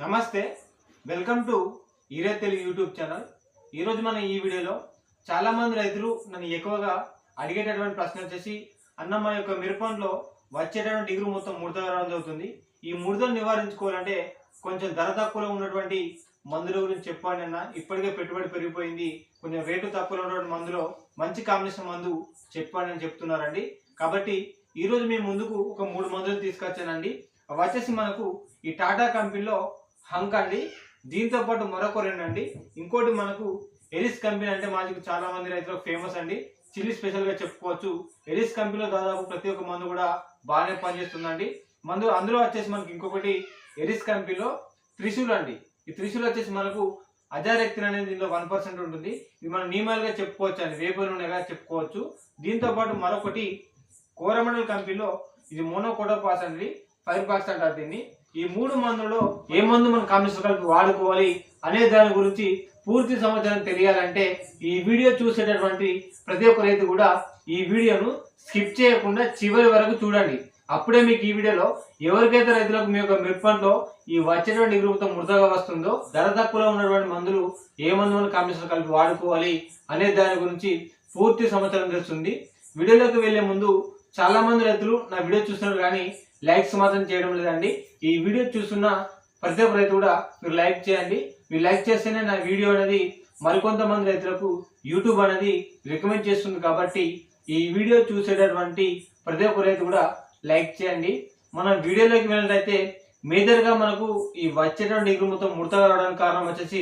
నమస్తే welcome to ఈరే Telugu YouTube channel. ఈరోజు మనం ఈ వీడియోలో చాలామంది రైతులు నన్ను ఎక్కువగా అడిగేటటువంటి ప్రశ్న వచ్చేసి అన్న మా యొక్క మిరపంలో వచ్చేటటువంటి డిగ్రీ మొత్తం ముడత రావడం జరుగుతుంది. ఈ ముడతలు నివారించుకోవాలంటే కొంచెం ధర తక్కువలో ఉన్నటువంటి మందుల గురించి చెప్పండి అన్న. ఇప్పటికే పెట్టుబడి పెరిగిపోయింది. కొంచెం రేటు తక్కువలో ఉన్నటువంటి మందులో మంచి కాంబినేషన్ మందు చెప్పండి అని చెప్తున్నారండి. కాబట్టి ఈరోజు మేము ముందుకు ఒక మూడు మందులు తీసుకొచ్చానండి. అవి వచ్చేసి మనకు ఈ టాటా కంపెనీలో హంక్ అండి దీంతో పాటు మరొక రెండు అండి ఇంకోటి మనకు ఎరిస్ కంపెనీ అంటే మనకు చాలా మంది రైతులకు ఫేమస్ అండి. చిల్లీ స్పెషల్గా చెప్పుకోవచ్చు. ఎరిస్ కంపెనీలో దాదాపు ప్రతి ఒక్క మందు కూడా బాగానే పనిచేస్తుందండి. మందు అందులో వచ్చేసి మనకి ఇంకొకటి ఎరిస్ కంపెనీలో త్రిశూల్ అండి. ఈ త్రిశూల్ వచ్చేసి మనకు అజారెక్తిన్ అనేది దీనిలో వన్ పర్సెంట్ ఉంటుంది. ఇది మనం నియమాలుగా చెప్పుకోవచ్చు అండి. వేప నూనెగా చెప్పుకోవచ్చు. దీంతో పాటు మరొకటి కోరమండల్ కంపెనీలో ఇది మోనోకోటోపాస్ అండి. ఫైవ్ పాక్స్ అంటారు దీన్ని. ఈ మూడు మందులలో ఏ మందు మనం కాంబినేషన్ కలిపి వాడుకోవాలి అనే దాని గురించి పూర్తి సమాచారం తెలియాలంటే ఈ వీడియో చూసేటటువంటి ప్రతి ఒక్క రైతు కూడా ఈ వీడియోను స్కిప్ చేయకుండా చివరి వరకు చూడండి. అప్పుడే మీకు ఈ వీడియోలో ఎవరికైతే రైతులకు మీ యొక్క మిరపంలో ఈ వచ్చేటువంటి గ్రూప్తో మృతగా వస్తుందో ధర తక్కువలో ఉన్నటువంటి మందులు ఏ మందు మనం కాంబినేషన్ కలిపి వాడుకోవాలి అనే దాని గురించి పూర్తి సమాచారం తెలుస్తుంది. వీడియోలోకి వెళ్ళే ముందు చాలా మంది రైతులు నా వీడియో చూస్తున్నారు కానీ లైక్స్ మాత్రం చేయడం లేదండి. ఈ వీడియో చూస్తున్న ప్రతి ఒక్క రైతు కూడా మీరు లైక్ చేయండి. మీరు లైక్ చేస్తేనే నా వీడియో అనేది మరికొంతమంది రైతులకు యూట్యూబ్ అనేది రికమెండ్ చేస్తుంది కాబట్టి ఈ వీడియో చూసేటటువంటి ప్రతి ఒక్క రైతు కూడా లైక్ చేయండి. మనం వీడియోలోకి వెళ్ళినట్లయితే మేజర్గా మనకు ఈ వచ్చేటువంటి డిగ్రీ మొత్తం ముడతగా రావడానికి కారణం వచ్చేసి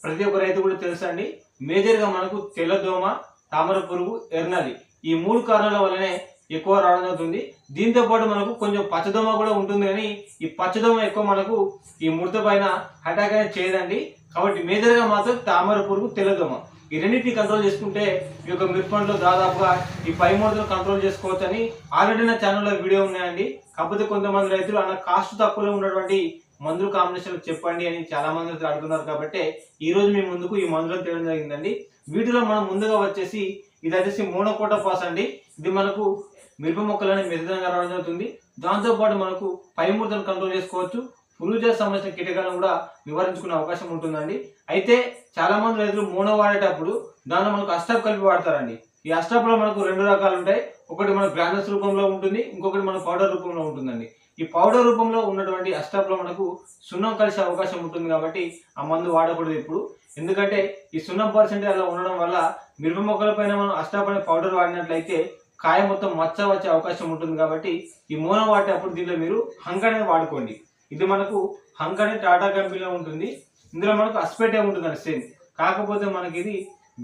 ప్రతి ఒక్క రైతు కూడా తెలుసండి మేజర్గా మనకు తెల్లదోమ తామర పురుగు ఎర్నది ఈ మూడు కారణాల వల్లనే ఎక్కువ రావడం జరుగుతుంది. దీంతో పాటు మనకు కొంచెం పచ్చదోమ కూడా ఉంటుంది కానీ ఈ పచ్చదోమ ఎక్కువ మనకు ఈ ముడత పైన అటాక్ అనేది చేయదండి. కాబట్టి మేజర్గా మాత్రం తామర పురుగు తెల్లదోమ ఈ రెండింటిని కంట్రోల్ చేసుకుంటే ఈ యొక్క మిరపంలో దాదాపుగా ఈ పై ముడతలు కంట్రోల్ చేసుకోవచ్చు అని ఆల్రెడీ నా ఛానల్లో వీడియో ఉన్నాయండి. కాకపోతే కొంతమంది రైతులు అన్న కాస్ట్ తక్కువలో ఉన్నటువంటి మందుల కాంబినేషన్ చెప్పండి అని చాలా మంది అడుగుతున్నారు. కాబట్టి ఈ రోజు మీ ముందుకు ఈ మందులను తేవడం జరిగిందండి. వీటిలో మనం ముందుగా వచ్చేసి ఇది వచ్చేసి మోనోకోట పాస్ అండి. ఇది మనకు మిరప మొక్కలని మెరుదనంగా రావడం జరుగుతుంది. దాంతో పాటు మనకు పై కంట్రోల్ చేసుకోవచ్చు. పురుగు సంబంధించిన కీటకాలను కూడా నివారించుకునే అవకాశం ఉంటుందండి. అయితే చాలా మంది రైతులు మోనో వాడేటప్పుడు దానిలో మనకు అస్టాప్ కలిపి వాడతారండి. ఈ అస్టాప్ మనకు రెండు రకాలు ఉంటాయి. ఒకటి మన గ్రానస్ రూపంలో ఉంటుంది. ఇంకొకటి మన పౌడర్ రూపంలో ఉంటుందండి. ఈ పౌడర్ రూపంలో ఉన్నటువంటి అస్టాప్ మనకు సున్నం కలిసే అవకాశం ఉంటుంది కాబట్టి ఆ మందు వాడకూడదు ఇప్పుడు. ఎందుకంటే ఈ సున్నం పర్సెంటేజ్ అలా ఉండడం వల్ల మిరప మొక్కలపైన మనం అస్టాప్ అనే పౌడర్ వాడినట్లయితే కాయ మొత్తం మచ్చ వచ్చే అవకాశం ఉంటుంది కాబట్టి ఈ మోనో వాడేటప్పుడు దీంట్లో మీరు హంక్ అనేది వాడుకోండి. ఇది మనకు హంక్ అనేది టాటా కంపెనీలో ఉంటుంది. ఇందులో మనకు అస్పెటే ఉంటుందండి సేమ్. కాకపోతే మనకి ఇది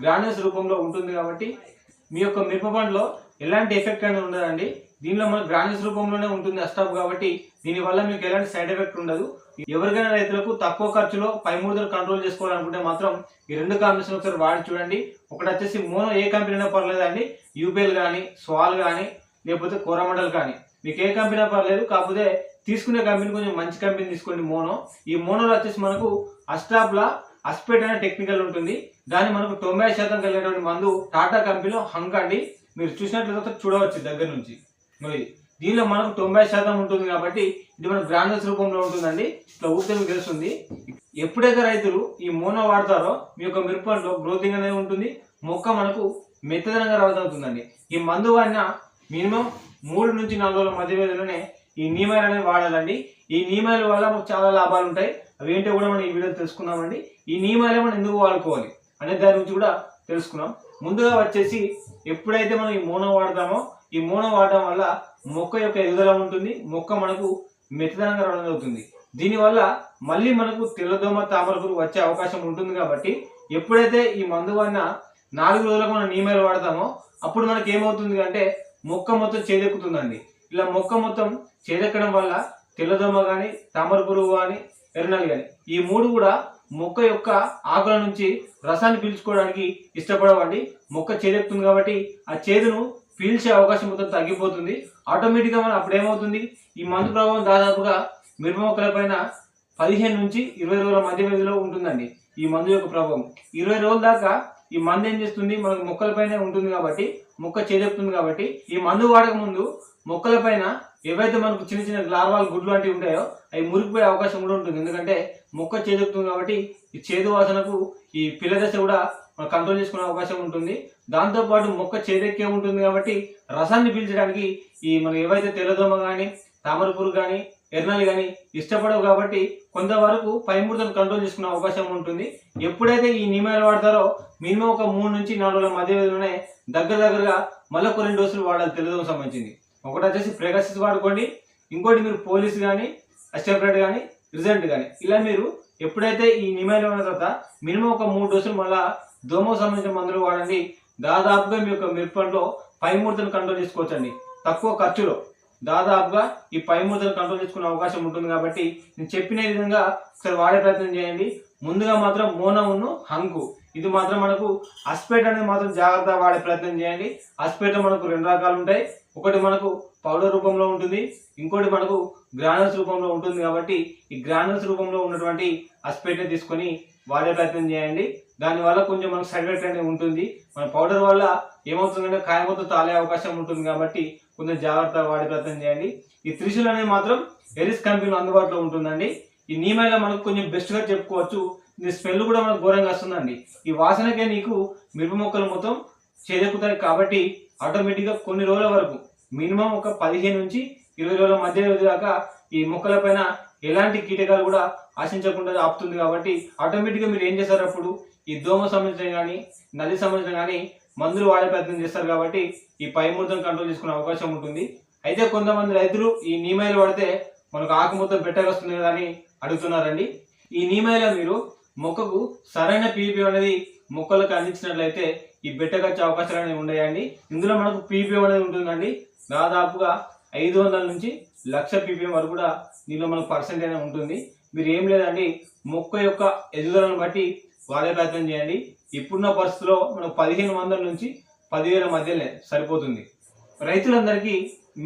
గ్రానైస్ రూపంలో ఉంటుంది కాబట్టి మీ యొక్క మిరప పండులో ఎలాంటి ఎఫెక్ట్ అనేది ఉండదండి. దీనిలో మన గ్రాన్యూస్ రూపంలోనే ఉంటుంది అస్టాప్ కాబట్టి దీనివల్ల మీకు ఎలాంటి సైడ్ ఎఫెక్ట్ ఉండదు. ఎవరికైనా రైతులకు తక్కువ ఖర్చులో పై ముడుదలు కంట్రోల్ చేసుకోవాలనుకుంటే మాత్రం ఈ రెండు కాంబినేషన్ ఒకసారి వాడి చూడండి. ఒకటి వచ్చేసి మోనో ఏ కంపెనీ అయినా పర్లేదండి. యూపీఎల్ కానీ స్వాల్ కానీ లేకపోతే కోరమండల్ కానీ. మీకు ఏ కంపెనీ అయినా పర్లేదు. కాకపోతే తీసుకునే కంపెనీ కొంచెం మంచి కంపెనీ తీసుకోండి మోనో. ఈ మోనోలో వచ్చేసి మనకు అస్టాప్లా అస్పెట్ అనే టెక్నికల్ ఉంటుంది. దాన్ని మనకు తొంభై శాతం కలిగినటువంటి మందు టాటా కంపెనీలో హంక్ అండి. మీరు చూసినట్లయితే చూడవచ్చు దగ్గర నుంచి. మరి దీనిలో మనకు తొంభై శాతం ఉంటుంది కాబట్టి ఇది మన గ్రాండల్స్ రూపంలో ఉంటుందండి. ఇట్లా ఊపితే మీకు తెలుస్తుంది. ఎప్పుడైతే రైతులు ఈ మోనో వాడతారో మీ యొక్క మిరపంలో గ్రోతింగ్ అనేది ఉంటుంది. మొక్క మనకు మెత్తదనంగా రావుతుందండి ఈ మందు వాడిన మినిమం మూడు నుంచి నాలుగు రోజుల మధ్య వ్యవధిలోనే ఈ నీమైల్ అనేది వాడాలండి. ఈ నీమైల్ వల్ల మనకు చాలా లాభాలు ఉంటాయి. అవి ఏంటో కూడా మనం ఈ వీడియో తెలుసుకున్నామండి ఈ నీమైల్ మనం ఎందుకు వాడుకోవాలి అనే దాని గురించి కూడా తెలుసుకున్నాం. ముందుగా వచ్చేసి ఎప్పుడైతే మనం ఈ మోనో వాడతామో ఈ మోనో వాడడం వల్ల మొక్క యొక్క ఎదుగుదల ఉంటుంది మొక్క మనకు మెత్తదనంగా రావడం జరుగుతుంది. దీనివల్ల మళ్ళీ మనకు తెల్లదోమ తామర పురుగు వచ్చే అవకాశం ఉంటుంది కాబట్టి ఎప్పుడైతే ఈ మందు వాడిన నాలుగు రోజులకు మనం నీమేలు వాడతామో అప్పుడు మనకి ఏమవుతుంది అంటే మొక్క మొత్తం చేదెక్కుతుందండి. ఇలా మొక్క మొత్తం చేదెక్కడం వల్ల తెల్లదోమ కానీ తామర పురుగు కానీ ఎర్రనలు కానీ ఈ మూడు కూడా మొక్క యొక్క ఆకుల నుంచి రసాన్ని పీల్చుకోవడానికి ఇష్టపడవండి. మొక్క చేదెక్కుతుంది కాబట్టి ఆ చేదును పీల్చే అవకాశం మొత్తం తగ్గిపోతుంది. ఆటోమేటిక్గా మనం అప్పుడు ఏమవుతుంది? ఈ మందు ప్రభావం దాదాపుగా మిరప మొక్కల పైన పదిహేను నుంచి ఇరవై రోజుల మధ్య వ్యవధిలో ఉంటుందండి ఈ మందు యొక్క ప్రభావం. ఇరవై రోజుల దాకా ఈ మందు ఏం చేస్తుంది? మనకు మొక్కలపైనే ఉంటుంది కాబట్టి మొక్క చేదెక్కుతుంది కాబట్టి ఈ మందు వాడక ముందు మొక్కలపైన ఏవైతే మనకు చిన్న చిన్న లార్వాల్ గుడ్లు లాంటివి ఉంటాయో అవి మురిగిపోయే అవకాశం కూడా ఉంటుంది. ఎందుకంటే మొక్క చేదుకుతుంది కాబట్టి ఈ చేదు వాసనకు ఈ పిల్ల దశ కూడా కంట్రోల్ చేసుకునే అవకాశం ఉంటుంది. దాంతోపాటు మొక్క చేదెక్కే ఉంటుంది కాబట్టి రసాన్ని పీల్చడానికి ఈ మనం ఏవైతే తెల్లదోమ కానీ తామర పురుగు కానీ ఎర్నలు కానీ ఇష్టపడవు కాబట్టి కొంతవరకు పైముడతను కంట్రోల్ చేసుకునే అవకాశం ఉంటుంది. ఎప్పుడైతే ఈ నియమాలు వాడతారో మినిమం ఒక మూడు నుంచి నాలుగు రోజుల మధ్య వ్యవధిలోనే దగ్గర దగ్గరగా మళ్ళీ ఒక రెండు డోసులు వాడాలి తెల్లదోమ సంబంధించింది. ఒకటి వచ్చేసి ప్రెగసిస్ వాడుకోండి. ఇంకోటి మీరు పోలీస్ కానీ అస్టెప్రేట్ కానీ రిజల్ట్ కానీ ఇలా మీరు ఎప్పుడైతే ఈ నియమాలు ఉన్న తర్వాత మినిమం ఒక మూడు డోసులు మళ్ళా దోమకు సంబంధించిన మందులు వాడండి. దాదాపుగా మీ యొక్క మిరపంలో పై కంట్రోల్ చేసుకోవచ్చండి. తక్కువ ఖర్చులో. దాదాపుగా ఈ పైమూర్తను కంట్రోల్ చేసుకునే అవకాశం ఉంటుంది కాబట్టి నేను చెప్పిన విధంగా ఒకసారి వాడే ప్రయత్నం చేయండి. ముందుగా మాత్రం మోనవును హంకు ఇది మాత్రం మనకు అస్పేట్ అనేది మాత్రం జాగ్రత్తగా వాడే ప్రయత్నం చేయండి. అస్పేట్ మనకు రెండు రకాలు ఉంటాయి. ఒకటి మనకు పౌడర్ రూపంలో ఉంటుంది. ఇంకోటి మనకు గ్రానల్స్ రూపంలో ఉంటుంది కాబట్టి ఈ గ్రానల్స్ రూపంలో ఉన్నటువంటి అస్పేట్ని తీసుకొని వాడే ప్రయత్నం చేయండి. దానివల్ల కొంచెం మనకు సైడ్ ఎఫెక్ట్ అనేది ఉంటుంది. మన పౌడర్ వల్ల ఏమవుతుందంటే కాయమూత తాలే అవకాశం ఉంటుంది కాబట్టి కొంచెం జాగ్రత్తగా వాడే ప్రయత్నం చేయండి. ఈ త్రిశూల్ అనేది మాత్రం ఎరిస్ కంపెనీలో అందుబాటులో ఉంటుందండి. ఈ నీమైలో మనకు కొంచెం బెస్ట్గా చెప్పుకోవచ్చు. ఇది స్మెల్ కూడా మనకు ఘోరంగా వస్తుందండి. ఈ వాసనకే నీకు మిరప మొక్కలు మొత్తం చేదెక్కుతాయి కాబట్టి ఆటోమేటిక్గా కొన్ని రోజుల వరకు మినిమం ఒక పదిహేను నుంచి ఇరవై రోజుల మధ్య దాకా ఈ మొక్కల పైన ఎలాంటి కీటకాలు కూడా ఆశించకుండా ఆపుతుంది కాబట్టి ఆటోమేటిక్గా మీరు ఏం చేస్తారు అప్పుడు ఈ దోమ సంబంధించిన కానీ నది సంబంధించిన కానీ మందులు వాడే ప్రయత్నం చేస్తారు కాబట్టి ఈ పై కంట్రోల్ చేసుకునే అవకాశం ఉంటుంది. అయితే కొంతమంది రైతులు ఈ నీమైలు వాడితే మనకు ఆకు మొత్తం వస్తుంది కదా అని అడుగుతున్నారండి. ఈ నీమైలో మీరు మొక్కకు సరైన పీపీ అనేది మొక్కలకు అందించినట్లయితే ఈ బెట్టగచ్చే అవకాశాలు అనేవి ఉన్నాయండి. ఇందులో మనకు పీపీఎం అనేది ఉంటుందండి. దాదాపుగా ఐదు వందల నుంచి లక్ష పీపీఎం వరకు కూడా దీనిలో మనకు పర్సెంట్ అనేది ఉంటుంది. మీరు ఏం లేదండి మొక్క యొక్క ఎదుగుదలను బట్టి వాడే ప్రయత్నం చేయండి. ఇప్పుడున్న పరిస్థితిలో మనకు పదిహేను వందల నుంచి పదివేల మధ్యనే సరిపోతుంది. రైతులందరికీ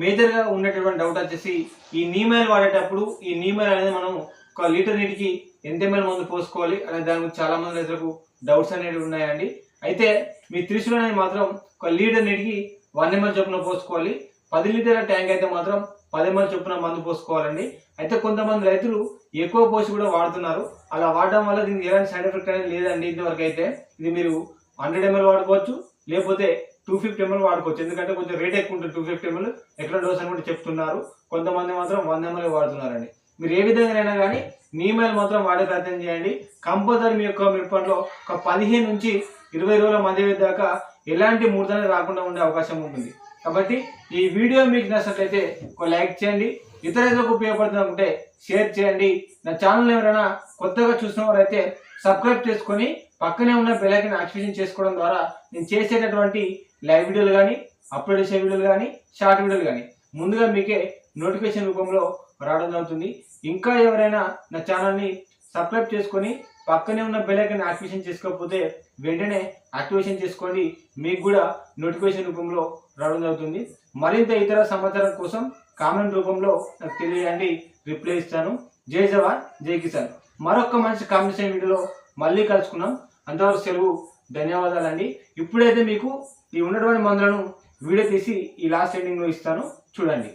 మేజర్గా ఉండేటటువంటి డౌట్ వచ్చేసి ఈ నీమైల్ వాడేటప్పుడు ఈ నీమైల్ అనేది మనం ఒక లీటర్ నీటికి ఎంత ఎంఎల్ మందు పోసుకోవాలి అనే దాని గురించి చాలామంది రైతులకు డౌట్స్ అనేవి ఉన్నాయండి. అయితే మీ త్రిశూల్ అనేది మాత్రం ఒక లీటర్ నీటికి వన్ ఎంఎల్ చొప్పున పోసుకోవాలి. పది లీటర్ల ట్యాంక్ అయితే మాత్రం పది మంది చొప్పున మందు పోసుకోవాలండి. అయితే కొంతమంది రైతులు ఎక్కువ పోసి కూడా వాడుతున్నారు. అలా వాడడం వల్ల దీనికి ఎలాంటి సైడ్ ఎఫెక్ట్ అనేది లేదండి ఇంతవరకు అయితే. ఇది మీరు హండ్రెడ్ ఎంఎల్ వాడుకోవచ్చు లేకపోతే టూ ఫిఫ్టీ ఎంఎల్ వాడుకోవచ్చు. ఎందుకంటే కొంచెం రేట్ ఎక్కువ ఉంటుంది టూ ఫిఫ్టీ ఎంఎల్. ఎక్కడ డోస్ అని కూడా చెప్తున్నారు. కొంతమంది మాత్రం వంద ఎంఎల్ వాడుతున్నారండి. మీరు ఏ విధంగానైనా కానీ నీమైల్ మాత్రం వాడే ప్రయత్నం చేయండి. కంపల్సరీ మీ యొక్క మిరపంలో ఒక పదిహేను నుంచి ఇరవై రోజుల మధ్య దాకా ఎలాంటి ముడతనే రాకుండా ఉండే అవకాశం ఉంటుంది. కాబట్టి ఈ వీడియో మీకు నచ్చినట్లయితే ఒక లైక్ చేయండి. ఇతర రైతులకు ఉపయోగపడుతుందంటే షేర్ చేయండి. నా ఛానల్ ఎవరైనా కొత్తగా చూసిన వారైతే సబ్స్క్రైబ్ చేసుకొని పక్కనే ఉన్న బెల్లైకన్ యాక్టివేషన్ చేసుకోవడం ద్వారా నేను చేసేటటువంటి లైవ్ వీడియోలు కానీ అప్లోడ్ చేసే వీడియోలు కానీ షార్ట్ వీడియోలు కానీ ముందుగా మీకే నోటిఫికేషన్ రూపంలో రావడం జరుగుతుంది. ఇంకా ఎవరైనా నా ఛానల్ని సబ్స్క్రైబ్ చేసుకొని పక్కనే ఉన్న బెల్లైకన్ యాక్టివేషన్ చేసుకోకపోతే వెంటనే యాక్టివేషన్ చేసుకోండి. మీకు కూడా నోటిఫికేషన్ రూపంలో రావడం జరుగుతుంది. మరింత ఇతర సమాచారం కోసం కామెంట్ రూపంలో నాకు తెలియజేయండి. రిప్లై ఇస్తాను. జై జవాన్ జై కిసాన్. మరొక మంచి కాంబినేషన్ వీడియోలో మళ్ళీ కలుసుకున్నాం అంతవరకు సెలవు ధన్యవాదాలండి. ఇప్పుడైతే మీకు ఈ ఉన్నటువంటి మందులను వీడియో తీసి ఈ లాస్ట్ ఎండింగ్లో ఇస్తాను. చూడండి.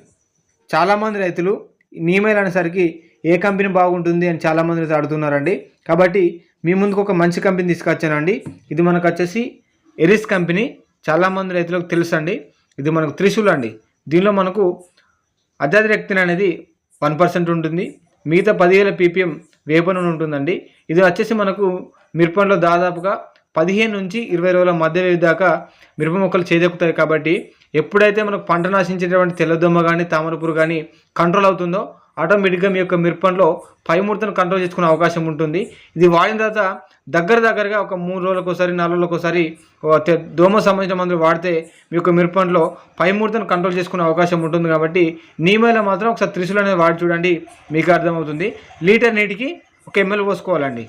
చాలామంది రైతులు నీమైల్ అనేసరికి ఏ కంపెనీ బాగుంటుంది అని చాలామంది అయితే అడుగుతున్నారండి. కాబట్టి మీ ముందుకు ఒక మంచి కంపెనీ తీసుకొచ్చానండి. ఇది మనకు వచ్చేసి ఎరిస్ కంపెనీ. చాలామంది రైతులకు తెలుసు అండి ఇది మనకు త్రిశూల్ అండి. దీనిలో మనకు అజాది రెక్తిన్ అనేది వన్ పర్సెంట్ ఉంటుంది. మిగతా పదివేల పీపీఎం వేప నూనె ఉంటుందండి. ఇది వచ్చేసి మనకు మిరపంలో దాదాపుగా పదిహేను నుంచి ఇరవై రోజుల మధ్య దాకా మిరప మొక్కలు చేదెక్కుతాయి కాబట్టి ఎప్పుడైతే మనకు పంట నాశించేటువంటి తెల్లదొమ్మ కానీ తామరపురు కానీ కంట్రోల్ అవుతుందో ఆటోమేటిక్గా మీ యొక్క మిరపంలో పై ముడతను కంట్రోల్ చేసుకునే అవకాశం ఉంటుంది. ఇది వాడిన తర్వాత దగ్గర దగ్గరగా ఒక మూడు రోజులకు ఒకసారి నాలుగు రోజులకు ఒకసారి దోమ సంబంధించిన మందులు వాడితే మీ యొక్క మిరపంలో పై ముడతను కంట్రోల్ చేసుకునే అవకాశం ఉంటుంది కాబట్టి నీమైలో మాత్రం ఒకసారి త్రిశూలు అనేది వాడి చూడండి మీకు అర్థమవుతుంది. లీటర్ నీటికి ఒక ఎంఎల్ పోసుకోవాలండి.